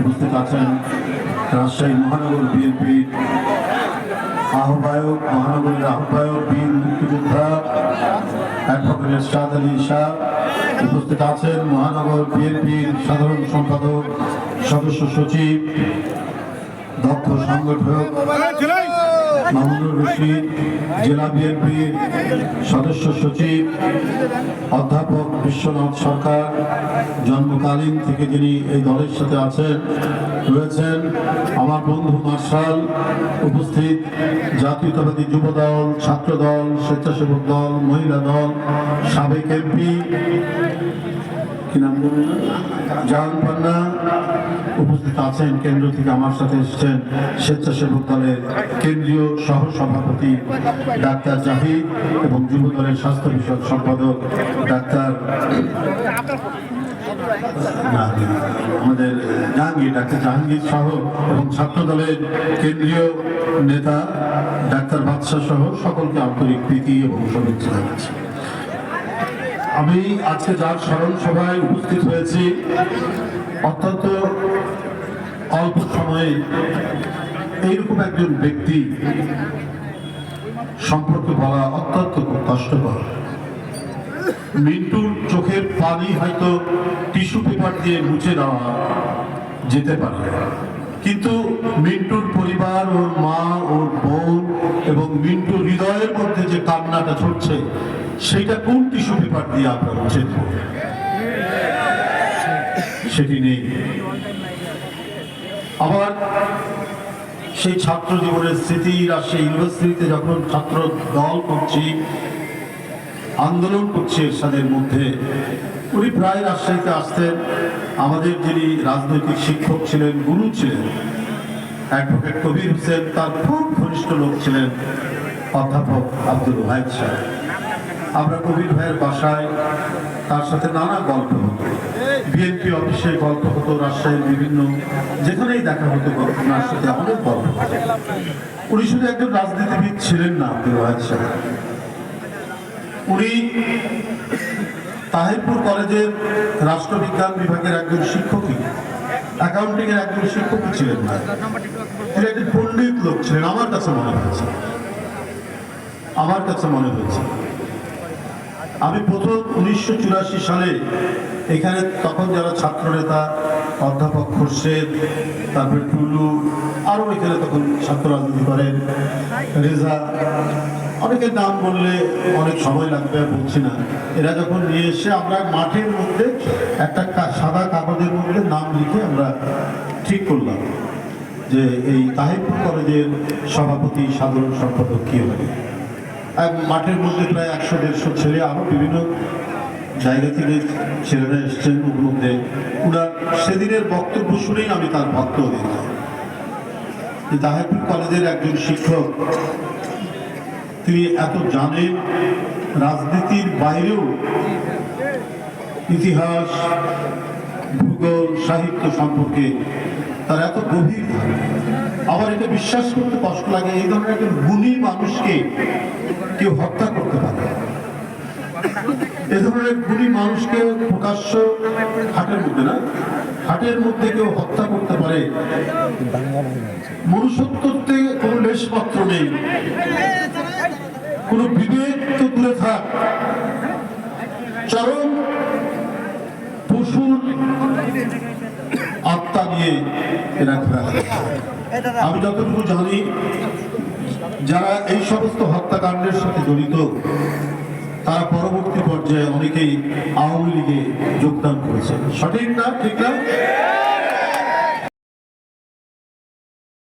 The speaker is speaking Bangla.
উপস্থিত আছেন রাজশাহী মহানগর বিএনপির আহ্বায়ক, মহানগরীর আহ্বায়ক, বীর মুক্তিযোদ্ধা অ্যাডভোকেট সাদ আলী শাহ উপস্থিত আছেন, মহানগর বিএনপির সাধারণ সম্পাদক, সদস্য সচিব, দক্ষ সংগঠক মামুনুর রশিদ, জেলা বিএনপির সদস্য সচিব, অধ্যাপক বিশ্বনাথ সরকার জন্মকালীন থেকে যিনি এই দলের সাথে আছেন, রয়েছেন আমার বন্ধু মার্শাল উপস্থিত জাতীয়তাবাদী যুব দল ছাত্র দল স্বেচ্ছাসেবক দল, মহিলা দল, সাবেক এমপি কি নাম জাহান পান্না উপস্থিত আছেন, কেন্দ্র থেকে আমার সাথে এসেছেন স্বেচ্ছাসেবক দলের কেন্দ্রীয় সহ সভাপতি ডাক্তার জাহিদ এবং যুব দলের স্বাস্থ্য বিষয়ক সম্পাদক ডাক্তার আমাদের জাহাঙ্গীর, ডাক্তার জাহাঙ্গীর সহ এবং ছাত্র দলের কেন্দ্রীয় নেতা ডাক্তার বাদশাহ সহ সকলকে আন্তরিক প্রীতি এবং শুভেচ্ছা জানাচ্ছি। আমি আজকে যার স্মরণ সভায় উপস্থিত হয়েছি, অত্যন্ত অল্প সময়ে এইরকম একজন ব্যক্তি সম্পর্কে বলা অত্যন্ত কষ্টকর। মিন্টুর চোখের পানি হয়তো টিস্যু পেপার দিয়ে মুছে দেওয়া যেতে পারে। কিন্তু মিন্টুর পরিবার, ওর মা, ওর বোন এবং মিন্টু হৃদয়ের মধ্যে যে কান্নাটা ছড়ছে সেটা কোন টিস্যু পেপার দিয়ে মুছে দেব সেটি নেই। আবার সেই ছাত্র জীবনের স্মৃতি, রাজশাহী ইউনিভার্সিটিতে যখন ছাত্র দল করছি, আন্দোলন করছে এরশাদের মধ্যে, উনি প্রায় রাজশাহীতে আসতেন। আমাদের যিনি রাজনৈতিক শিক্ষক ছিলেন, গুরু ছিলেন অ্যাডভোকেট কবির হোসেন, তার খুব ঘনিষ্ঠ লোক ছিলেন অধ্যাপক আব্দুল ওয়াহিদ সাহেব। আমরা কবির ভাইয়ের বাসায় তার সাথে নানা গল্প হতো। বিএনপি অফিসে গল্প হতো, রাজশাহীর বিভিন্ন, যেখানেই দেখা হতো ওনার সাথে অনেক গল্প হতো। উনি শুধু একজন রাজনীতিবিদ ছিলেন না, আব্দুল ওয়াহিদ সাহেব। উনি তাহিরপুর কলেজের রাষ্ট্রবিজ্ঞান বিভাগের একজন শিক্ষকই। অ্যাকাউন্টিং এর একজন শিক্ষকই ছিলেন না। একজন পণ্ডিত লোক ছিলেন, আমার কাছে মনে হয়েছে। আমার কাছে মনে হয়েছে। আমি প্রথম উনিশশো চুরাশি সালে এখানে তখন যারা ছাত্র নেতা অধ্যাপক খোরশেদ, তারপরে টুলু, আরও এখানে তখন ছাত্র রাজনীতি করেন, রেজা অনেকের নাম বললে অনেক সময় লাগবে বলছি না। এরা যখন নিয়ে এসে আমরা মাঠের মধ্যে একটা সাদা কাগজের মধ্যে নাম লিখে আমরা ঠিক করলাম যে এই তাহিরপুর কলেজের সভাপতি সাধারণ সম্পাদক কি হবে। মাঠের মধ্যে প্রায় একশো, দেড়শো ছেলে আরও বিভিন্ন জায়গা থেকে ছেলেরা এসছেন। মধ্যে ওনার সেদিনের বক্তব্য শুনেই আমি তার ভক্ত হয়ে যাই। যে তাহেরপুর কলেজের একজন শিক্ষক তিনি এত জানেন রাজনীতির বাইরেও ইতিহাস, ভূগোল, সাহিত্য সম্পর্কে তার এত গভীর আবার এটা বিশ্বাস করতে কষ্ট লাগে, এই ধরনের একজন গুণী মানুষকে কেউ হত্যা করতে পারে এ ধরনের গুণী মানুষকে প্রকাশ্য হাটের মধ্যে না, হাটের মধ্যে কেউ হত্যা করতে পারে। মনুষ্যত্বতে কোনো লেশমাত্র নেই। কোনো বিবেক তো দূরে থাক। চরম পশুর আত্মা নিয়ে এরা আমি যতটুকু জানি, যারা এই সমস্ত হত্যাকাণ্ডের সাথে জড়িত, তারা পরবর্তী পর্যায়ে অনেকেই আওয়ামী লীগে যোগদান করেছে সঠিক না, ঠিক না?